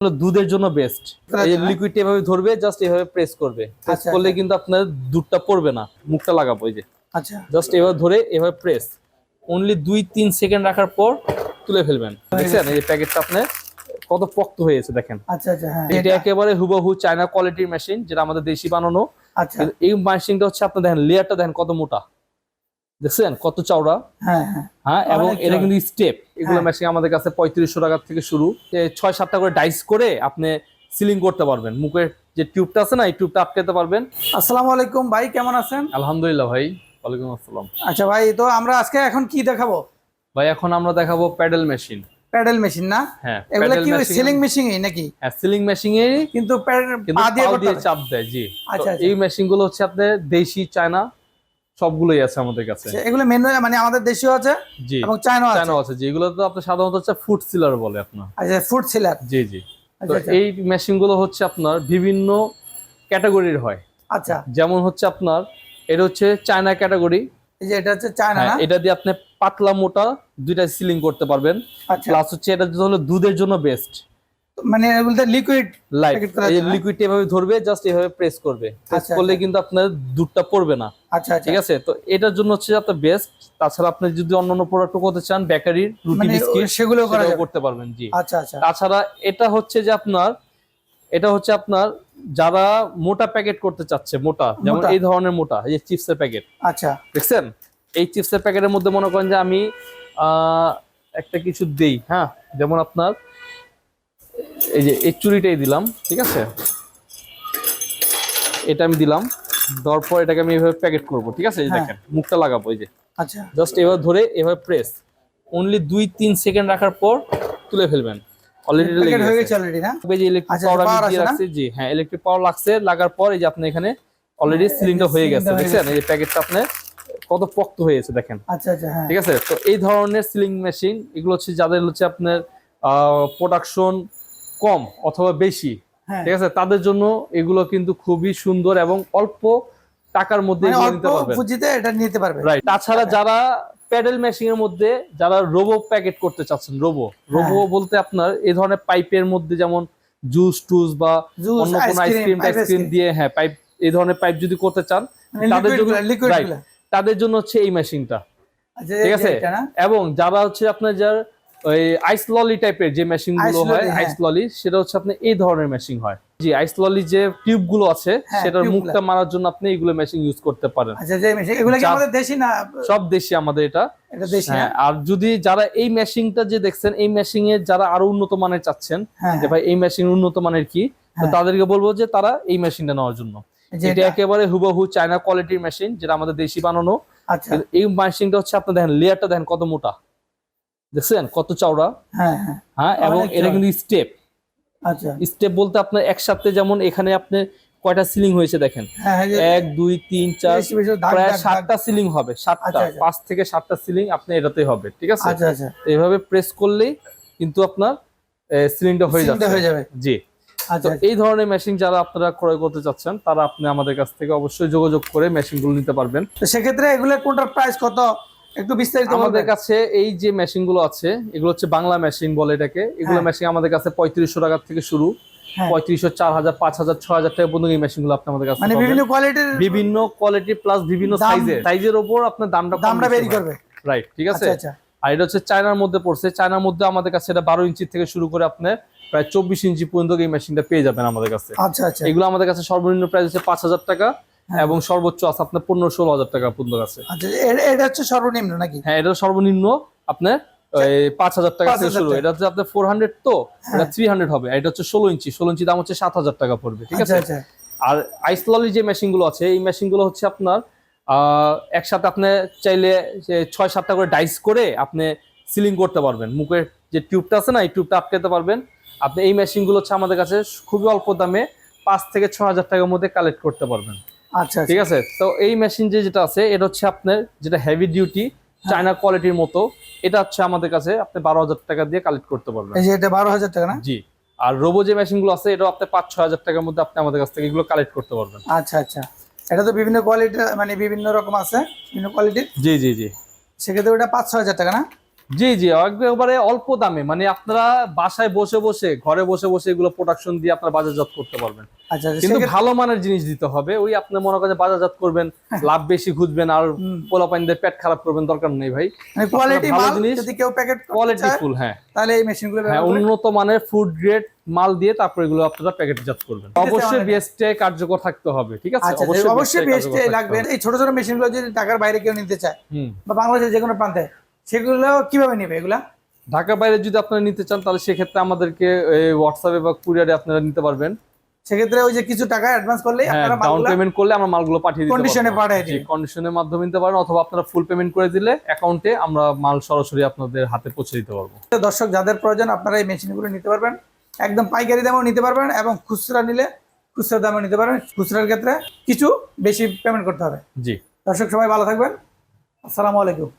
হলো দুধের জন্য বেস্ট এই আচ্ছা। লিকুইড এভাবে ধরবে জাস্ট এভাবে প্রেস করবে। প্রেস আচ্ছা, করলে আচ্ছা। কিন্তু আপনার দুধটা পড়বে না মুখটা লাগাবো এই যে। আচ্ছা। জাস্ট এভাবে ধরে এভাবে প্রেস অনলি দুই তিন সেকেন্ড রাখার পর তুলে ফেলবেন। দেখছেন? এই প্যাকেটটা আপনার কত পক্ত হয়েছে দেখেন। আচ্ছা আচ্ছা হ্যাঁ। এটা একেবারে হুবহু চায়না কোয়ালিটির মেশিন যেটা আমাদের দেশি বানানো। আচ্ছা। এই মেশিনটা হচ্ছে আপনার দেখেন লেয়ারটা দেখেন কত মোটা। দেখছেন কত চওড়া? হ্যাঁ হ্যাঁ। হ্যাঁ এবং এটা কিন্তু স্টেপ এগুলো হ্যাঁ। মেশিন আমাদের কাছে পঁয়ত্রিশশো টাকা থেকে শুরু। ছয় সাতটা করে ডাইস করে আপনি সিলিং করতে পারবেন। মুখের যে টিউবটা আছে না এই টিউবটা আটকাতে পারবেন। আসসালামু আলাইকুম ভাই কেমন আছেন? আলহামদুলিল্লাহ ভাই ওয়ালাইকুম আসসালাম। আচ্ছা ভাই তো আমরা আজকে এখন কি দেখাবো? ভাই এখন আমরা দেখাবো প্যাডেল মেশিন প্যাডেল মেশিন না? হ্যাঁ এগুলো কি সিলিং মেশিন নাকি? হ্যাঁ সিলিং মেশিন এর কিন্তু পা দিয়ে। চাপ দেয় জি। আচ্ছা, আচ্ছা। এই মেশিনগুলো হচ্ছে আপনার দেশি চায়না। সবগুলোই আছে আমাদের কাছে। আচ্ছা, এগুলো মেনু মানে আমাদের দেশীয় আছে জি এবং চায়না আছে? চায়না আছে। যেগুলো তো আপনার সাধারণত হচ্ছে ফুড সিলার বলে আপনার। আচ্ছা ফুড সিলার জি জি। তো আচ্ছা। আচ্ছা। এই মেশিনগুলো হচ্ছে আপনার বিভিন্ন ক্যাটাগরির হয়। আচ্ছা। যেমন হচ্ছে আপনার এটা হচ্ছে চায়না ক্যাটাগরি এই যে এটা হচ্ছে চায়না না? এটা দিয়ে আপনি পাতলা মোটা দুইটা সিলিং করতে পারবেন। আচ্ছা। প্লাস হচ্ছে এটা হলো দুধের জন্য বেস্ট মানে এগুলোতে লিকুইড লাইট এই এভাবে ধরবে জাস্ট এভাবে প্রেস করবে। প্রেস আচ্ছা, করলে আচ্ছা। কিন্তু আপনার দুধটা পড়বে না। আচ্ছা আচ্ছা। ঠিক আছে? তো এটার জন্য হচ্ছে আপনার বেস্ট তাছাড়া আপনি যদি অন্যান্য প্রোডাক্ট করতে চান বেকারির রুটি বিস্কিট সেগুলো করা করতে পারবেন জি। আচ্ছা আচ্ছা। তাছাড়া এটা হচ্ছে যে আপনার এটা হচ্ছে আপনার যারা মোটা প্যাকেট করতে চাচ্ছে মোটা যেমন এই ধরনের মোটা এই চিপসের প্যাকেট আচ্ছা। দেখছেন? এই চিপসের প্যাকেটের মধ্যে মনে করেন যে আমি আহ, একটা কিছু দেই হ্যাঁ? যেমন আপনার এই যে এই চুরিটাই দিলাম ঠিক আছে? এটা আমি দিলাম দেওয়ার পর এটাকে আমি এভাবে প্যাকেট করব ঠিক আছে? এই হ্যাঁ। দেখেন মুখটা লাগাবো এই যে। আচ্ছা। জাস্ট এভাবে ধরে এভাবে প্রেস অনলি দুই তিন সেকেন্ড রাখার পর তুলে ফেলবেন। অলরেডি হয়ে গেছে। অলরেডি না? এই যে ইলেকট্রিক আচ্ছা, পাওয়ার আমি দিয়ে? রাখছি জি হ্যাঁ ইলেকট্রিক পাওয়ার লাগছে লাগার পর এই যে আপনি এখানে অলরেডি এই হয়ে গেছে দেখছেন? এই যে প্যাকেটটা আপনার কত পক্ত হয়েছে দেখেন। আচ্ছা আচ্ছা হ্যাঁ। ঠিক আছে? তো এই ধরনের সিলিং মেশিন এগুলো হচ্ছে যাদের হচ্ছে আপনার প্রোডাকশন কম অথবা বেশি হ্যাঁ। ঠিক আছে? তাদের জন্য এগুলো কিন্তু খুবই সুন্দর এবং অল্প টাকার মধ্যে মানে পুঁজিতে এটা নিতে পারবে। তাছাড়া যারা প্যাডেল মেশিনের মধ্যে যারা রোবো প্যাকেট করতে চাচ্ছেন রোবো রোবো হ্যাঁ। বলতে আপনার এই ধরনের পাইপের মধ্যে যেমন জুস টুস বা অন্য কোনো আইসক্রিম টাইসক্রিম দিয়ে হ্যাঁ পাইপ এই ধরনের পাইপ যদি করতে চান তাদের জন্য তাদের জন্য হচ্ছে এই মেশিনটা। আচ্ছা ঠিক আছে? এবং যারা হচ্ছে আপনার যার ওই আইস ললি টাইপের যে মেশিনগুলো হয় হ্যাঁ। আইস ললি সেটা হচ্ছে আপনি এই ধরনের মেশিন হয়। জি আইস ললি যে টিউবগুলো আছে হ্যাঁ, সেটার মুখটা মারার জন্য আপনি এইগুলো মেশিন ইউজ করতে পারেন। আচ্ছা যে মেশিন এগুলো কি আমাদের দেশি না? সব দেশি আমাদের এটা। এটা দেশি হ্যাঁ আর যদি যারা এই মেশিনটা যে দেখছেন এই মেশিন এর যারা আরও উন্নত মানের চাচ্ছেন হ্যাঁ যে ভাই এই মেশিন উন্নত মানের কি তো হ্যাঁ। তাদেরকে বলব যে তারা এই মেশিনটা নেওয়ার জন্য। এটা এটা- একেবারে হুবহু চায়না কোয়ালিটির মেশিন যেটা আমাদের দেশি বানানো। আচ্ছা। এই মেশিনটা হচ্ছে আপনি দেখেন লেয়ারটা দেখেন কত মোটা। দেখছেন কত চওড়া? হ্যাঁ হ্যাঁ। হ্যাঁ এবং এটা কিন্তু স্টেপ আচ্ছা। স্টেপ বলতে আপনার একসাথে যেমন এখানে আপনি কয়টা সিলিং হয়েছে দেখেন? হ্যাঁ হ্যাঁ এক দুই তিন চার প্রায়। সাতটা সিলিং হবে সাতটা। আচ্ছা, আচ্ছা। পাঁচ থেকে সাতটা সিলিং আপনি এটাতে হবে ঠিক আছে? আচ্ছা আচ্ছা। এইভাবে প্রেস করলেই কিন্তু আপনার সিলিংটা হয়ে হয়ে যাবে। জি। আচ্ছা এই ধরনের মেশিন যারা আপনারা ক্রয় করতে চাচ্ছেন তারা আপনি আমাদের কাছ থেকে অবশ্যই যোগাযোগ করে মেশিনগুলো নিতে পারবেন। তো সেক্ষেত্রে এগুলোর কোনটার প্রাইস কত? একটু বিস্তারিত আমাদের কাছে এই যে মেশিনগুলো আছে এগুলো হচ্ছে বাংলা মেশিন বলে এটাকে। এগুলো হ্যাঁ। মেশিন আমাদের কাছে পঁয়ত্রিশশো টাকা থেকে শুরু। হ্যাঁ। পঁয়ত্রিশশো চার হাজার পাঁচ হাজার ছয় হাজার টাকা পর্যন্ত এই মেশিনগুলো আপনি আমাদের কাছে মানে বিভিন্ন কোয়ালিটির বিভিন্ন কোয়ালিটি প্লাস বিভিন্ন সাইজের সাইজের উপর আপনার দামটা দামটা বেরি করবে। রাইট ঠিক আছে? আচ্ছা আচ্ছা। আর এটা হচ্ছে চায়নার মধ্যে পড়ছে। চায়নার মধ্যে আমাদের কাছে এটা বারো ইঞ্চি থেকে শুরু করে আপনি প্রায় চব্বিশ ইঞ্চি পর্যন্ত এই মেশিনটা পেয়ে যাবেন আমাদের কাছে। আচ্ছা আচ্ছা। এগুলো আমাদের কাছে সর্বনিম্ন প্রাইস হচ্ছে পাঁচ হাজার টাকা। হ্যাঁ। এবং সর্বোচ্চ আছে আপনার পনেরো ষোলো হাজার টাকা পর্যন্ত আছে। আচ্ছা এটা হচ্ছে সর্বনিম্ন নাকি? হ্যাঁ এটা সর্বনিম্ন আপনার পাঁচ হাজার টাকা থেকে শুরু। এটা হচ্ছে আপনার ফোর হান্ড্রেড তো এটা হ্যাঁ। থ্রি হান্ড্রেড হবে। এটা হচ্ছে ষোলো ইঞ্চি। ষোলো ইঞ্চি দাম হচ্ছে সাত হাজার টাকা পড়বে ঠিক আচ্ছা আছে? আচ্ছা। আর আইসললি যে আছে এই হচ্ছে আপনার আহ, একসাথে আপনি চাইলে ছয় সাতটা করে ডাইস করে আপনি সিলিং করতে পারবেন। মুখের যে টিউবটা আছে না এই টিউবটা আটকাতে পারবেন। আপনি এই মেশিনগুলো হচ্ছে আমাদের কাছে খুবই অল্প দামে পাঁচ থেকে ছ হাজার টাকার মধ্যে কালেক্ট করতে পারবেন। আচ্ছা ঠিক আচ্ছা আছে? তো এই মেশিন যে যেটা আছে এটা হচ্ছে আপনার যেটা হেভি ডিউটি চায়না কোয়ালিটির মতো এটা হচ্ছে আমাদের কাছে আপনি বারো হাজার টাকা দিয়ে কালেক্ট করতে পারবেন। এই যে এটা বারো হাজার টাকা না? জি। আর রোবো যে মেশিনগুলো আছে এটা আপনি পাঁচ ছয় হাজার টাকার মধ্যে আপনি আমাদের কাছ থেকে এগুলো কালেক্ট করতে পারবেন। আচ্ছা আচ্ছা। এটা তো বিভিন্ন কোয়ালিটি মানে বিভিন্ন রকম আছে বিভিন্ন কোয়ালিটির জি জি জি। সেক্ষেত্রে ওটা পাঁচ ছয় হাজার টাকা না? জি জি একেবারে অল্প দামে। মানে আপনারা বাসায় বসে বসে ঘরে বসে বসে এগুলো প্রোডাকশন দিয়ে আপনারা বাজারজাত করতে পারবেন। আচ্ছা আচ্ছা, কিন্তু ভালো মানের জিনিস দিতে হবে। ওই আপনি মনে করেন বাজারজাত করবেন লাভ বেশি খুঁজবেন আর। পোলাপাইনদের পেট খারাপ করবেন দরকার নেই ভাই। মানে কোয়ালিটি ভালো জিনিস, যদি কেউ প্যাকেট কোয়ালিটি ফুল হ্যাঁ। তাহলে এই মেশিনগুলো হ্যাঁ উন্নত মানের ফুড গ্রেড মাল দিয়ে তারপর এগুলো আপনারা প্যাকেটজাত করবেন। অবশ্যই। বিএসটি কার্যকর থাকতে হবে ঠিক আছে? আচ্ছা আচ্ছা, অবশ্যই বিএসটি লাগবে। এই ছোট ছোট মেশিনগুলো যদি ঢাকার বাইরে কেউ নিতে চায় বা বাংলাদেশের যে কোনো প্রান্তে সেগুলো কীভাবে নেবে এগুলা? ঢাকার বাইরে যদি আপনারা নিতে চান তাহলে সেক্ষেত্রে আমাদেরকে হোয়াটসঅ্যাপে বা কুরিয়ারে আপনারা নিতে পারবেন। সেক্ষেত্রে ওই যে কিছু টাকা অ্যাডভান্স করলেই হ্যাঁ আপনারা ডাউন পেমেন্ট করলে আমরা মালগুলো পাঠিয়ে দিতে কন্ডিশনে পাঠিয়ে দিবেন কন্ডিশনের মাধ্যমে নিতে পারেন অথবা আপনারা ফুল পেমেন্ট করে দিলে অ্যাকাউন্টে আমরা মাল সরাসরি আপনাদের হাতে পৌঁছে দিতে পারব। দর্শক যাদের প্রয়োজন আপনারা এই মেশিনগুলো নিতে পারবেন। একদম পাইকারি দামেও নিতে পারবেন এবং খুচরা নিলে খুচরা দামে নিতে পারবেন। খুচরার ক্ষেত্রে কিছু বেশি পেমেন্ট করতে হবে। জি। দর্শক সবাই ভালো থাকবেন। আসসালামু আলাইকুম।